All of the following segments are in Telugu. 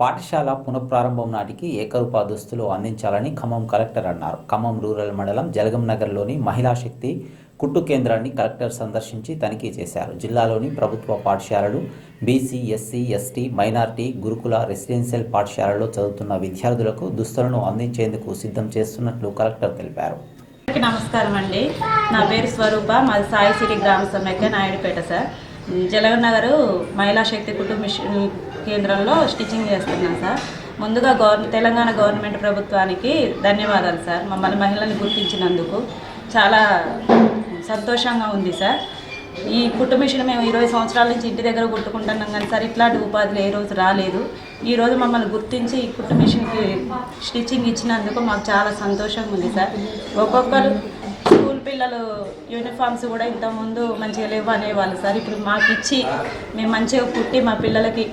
పాఠశాల పునఃప్రారంభం నాటికి ఏకరూప దుస్తులు అందించాలని ఖమ్మం కలెక్టర్ అన్నారు. ఖమ్మం రూరల్ మండలం జలగం నగర్లోని మహిళా శక్తి కుట్టు కేంద్రాన్ని కలెక్టర్ సందర్శించి తనిఖీ చేశారు. జిల్లాలోని ప్రభుత్వ పాఠశాలలు బీసీ ఎస్సీ ఎస్టీ మైనార్టీ గురుకుల రెసిడెన్షియల్ పాఠశాలలో చదువుతున్న విద్యార్థులకు దుస్తులను అందించేందుకు సిద్ధం చేస్తున్నట్లు కలెక్టర్ తెలిపారు. నమస్కారం అండి నా పేరు స్వరూప. మాది సాయి సిరి గ్రామ సమ్మెక్క నాయుడుపేట సార్. జలగర్ నగర్ మహిళా శక్తి కుటుంబ మిషన్ కేంద్రంలో స్టిచ్చింగ్ చేస్తున్నాను సార్. ముందుగా గవర్ తెలంగాణ గవర్నమెంట్ ప్రభుత్వానికి ధన్యవాదాలు సార్. మమ్మల్ని మహిళల్ని గుర్తించినందుకు చాలా సంతోషంగా ఉంది సార్. ఈ కుట్టు మిషన్ మేము ఇరవై సంవత్సరాల నుంచి ఇంటి దగ్గర కుట్టుకుంటున్నాం కానీ సార్ ఇట్లాంటి ఉపాధులు ఏ రోజు రాలేదు. ఈ రోజు మమ్మల్ని గుర్తించి ఈ కుట్టు మిషన్కి స్టిచ్చింగ్ ఇచ్చినందుకు మాకు చాలా సంతోషంగా ఉంది సార్. ఒక్కొక్కరు స్కూల్ పిల్లలు యూనిఫామ్స్ కూడా ఇంతకుముందు మంచిగా లేవు అనేవాళ్ళు సార్. ఇప్పుడు మాకు ఇచ్చి మేము మంచిగా కుట్టి మా పిల్లలకి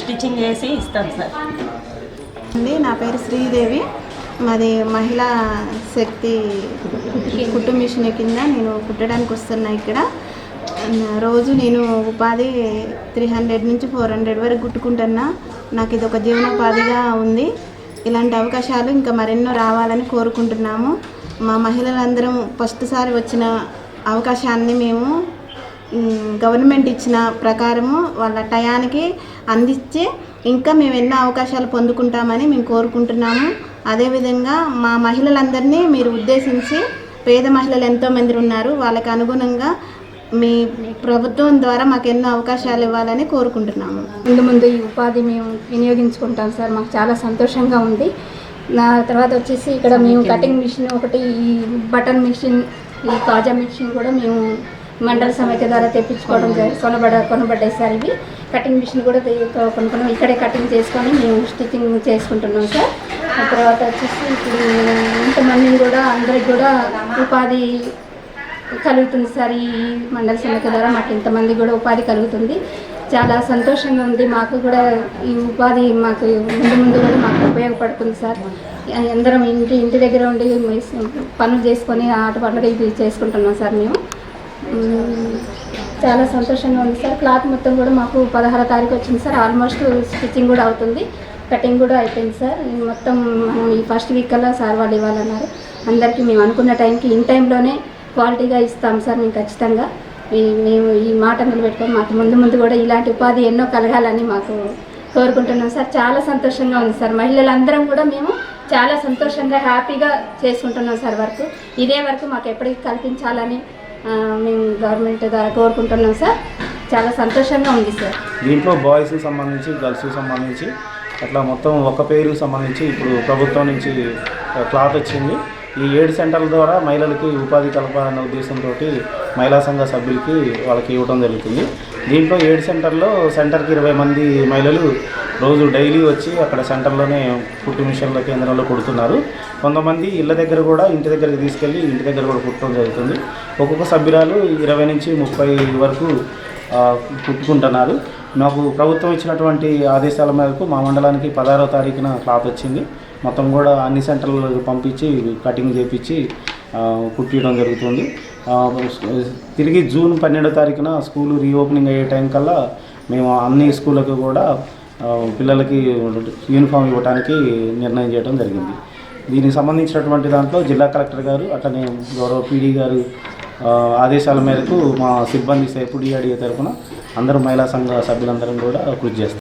స్టిచ్చింగ్ చేసి ఇస్తాం సార్. అండి నా పేరు శ్రీదేవి. మాది మహిళా శక్తి కుట్టు మిషన్ కింద నేను కుట్టడానికి వస్తున్నా ఇక్కడ. రోజు నేను ఉపాధి త్రీ హండ్రెడ్ నుంచి ఫోర్ హండ్రెడ్ వరకు కుట్టుకుంటున్నా. నాకు ఇది ఒక జీవనోపాధిగా ఉంది. ఇలాంటి అవకాశాలు ఇంకా మరెన్నో రావాలని కోరుకుంటున్నాము. మా మహిళలందరం ఫస్ట్ సారి వచ్చిన అవకాశాన్ని మేము గవర్నమెంట్ ఇచ్చిన ప్రకారము వాళ్ళ టయానికి అందించి ఇంకా మేము ఎన్నో అవకాశాలు పొందుకుంటామని మేము కోరుకుంటున్నాము. అదేవిధంగా మా మహిళలందరినీ మీరు ఉద్దేశించి పేద మహిళలు ఎంతోమంది ఉన్నారు. వాళ్ళకి అనుగుణంగా మీ ప్రభుత్వం ద్వారా మాకు ఎన్నో అవకాశాలు ఇవ్వాలని కోరుకుంటున్నాము. ముందు ముందు ఈ ఉపాధి మేము వినియోగించుకుంటాం సార్. మాకు చాలా సంతోషంగా ఉంది. నా తర్వాత వచ్చేసి ఇక్కడ మేము కటింగ్ మిషన్ ఒకటి ఈ బటన్ మిషన్ ఈ కాజా మిషన్ కూడా మేము మండల సమైక్య ద్వారా తెప్పించుకోవడం జరిగింది కొనబడ కొనబడ్డాయి సార్ ఇవి. కటింగ్ మిషన్ కూడా కొనుక్కున్నాం. ఇక్కడే కటింగ్ చేసుకొని మేము స్టిచ్చింగ్ చేసుకుంటున్నాం సార్. ఆ తర్వాత వచ్చేసి ఇప్పుడు ఇంతమందిని కూడా అందరికి కూడా ఉపాధి కలుగుతుంది సార్ ఈ మండల సమైక్య ద్వారా. మాకు ఇంతమంది కూడా ఉపాధి కలుగుతుంది. చాలా సంతోషంగా ఉంది. మాకు కూడా ఈ ఉపాధి మాకు ముందు ముందు కూడా మాకు ఉపయోగపడుతుంది సార్. అందరం ఇంటి ఇంటి దగ్గర ఉండి పనులు చేసుకొని ఆట పనులు ఇది చేసుకుంటున్నాం సార్ మేము. చాలా సంతోషంగా ఉంది సార్. క్లాత్ మొత్తం కూడా మాకు పదహారు తారీఖు వచ్చింది సార్. ఆల్మోస్ట్ స్టిచ్చింగ్ కూడా అవుతుంది. కటింగ్ కూడా అయిపోయింది సార్. మొత్తం మనం ఈ ఫస్ట్ వీక్ కల్లా సార్ వాళ్ళు ఇవ్వాలన్నారు. అందరికీ మేము అనుకున్న టైంకి ఇన్ టైంలోనే క్వాలిటీగా ఇస్తాం సార్ మేము ఖచ్చితంగా. మేము ఈ మాట నిలబెట్టుకొని మాకు ముందు ముందు కూడా ఇలాంటి ఉపాధి ఎన్నో కలగాలని మాకు కోరుకుంటున్నాం. సార్ చాలా సంతోషంగా ఉంది సార్. మహిళలందరం కూడా మేము చాలా సంతోషంగా హ్యాపీగా చేసుకుంటున్నాం సార్ వర్క్. ఇదే వర్క్ మాకు ఎప్పటికీ కల్పించాలని మేము గవర్నమెంట్ ద్వారా కోరుకుంటున్నాం సార్. చాలా సంతోషంగా ఉంది సార్. దీంట్లో బాయ్స్ సంబంధించి గర్ల్స్ సంబంధించి అట్లా మొత్తం ఒక పేరుకి సంబంధించి ఇప్పుడు ప్రభుత్వం నుంచి క్లాత్ వచ్చింది. ఈ ఏడు సెంటర్ల ద్వారా మహిళలకి ఉపాధి కలపాలనే ఉద్దేశంతో మహిళా సంఘ సభ్యులకి వాళ్ళకి ఇవ్వడం జరుగుతుంది. దీంట్లో ఏడు సెంటర్లో సెంటర్కి ఇరవై మంది మహిళలు రోజు డైలీ వచ్చి అక్కడ సెంటర్లోనే పుట్టు మిషన్ల కేంద్రంలో కుడుతున్నారు. కొంతమంది ఇళ్ళ దగ్గర కూడా ఇంటి దగ్గరికి తీసుకెళ్ళి ఇంటి దగ్గర కూడా కుట్టడం జరుగుతుంది. ఒక్కొక్క సభ్యురాలు ఇరవై నుంచి ముప్పై వరకు పుట్టుకుంటున్నారు. కుట్టుకుంటున్నారు నాకు ప్రభుత్వం ఇచ్చినటువంటి ఆదేశాల మేరకు మా మండలానికి పదహారో తారీఖున క్లాత్ వచ్చింది. మొత్తం కూడా అన్ని సెంటర్లకు పంపించి కటింగ్ చేపించి కుట్టియడం జరుగుతుంది. తిరిగి జూన్ పన్నెండో తారీఖున స్కూల్ రీఓపెనింగ్ అయ్యే టైం కల్లా మేము అన్ని స్కూళ్ళకు కూడా పిల్లలకి యూనిఫామ్ ఇవ్వడానికి నిర్ణయం చేయడం జరిగింది. దీనికి సంబంధించినటువంటి దాంట్లో జిల్లా కలెక్టర్ గారు అట్లనే గౌరవ పీడీ గారు ఆదేశాల మేరకు మా సిబ్బంది సేపుడి అడిగే తరఫున అందరూ మహిళా సంఘ సభ్యులందరం కూడా కృషి చేస్తారు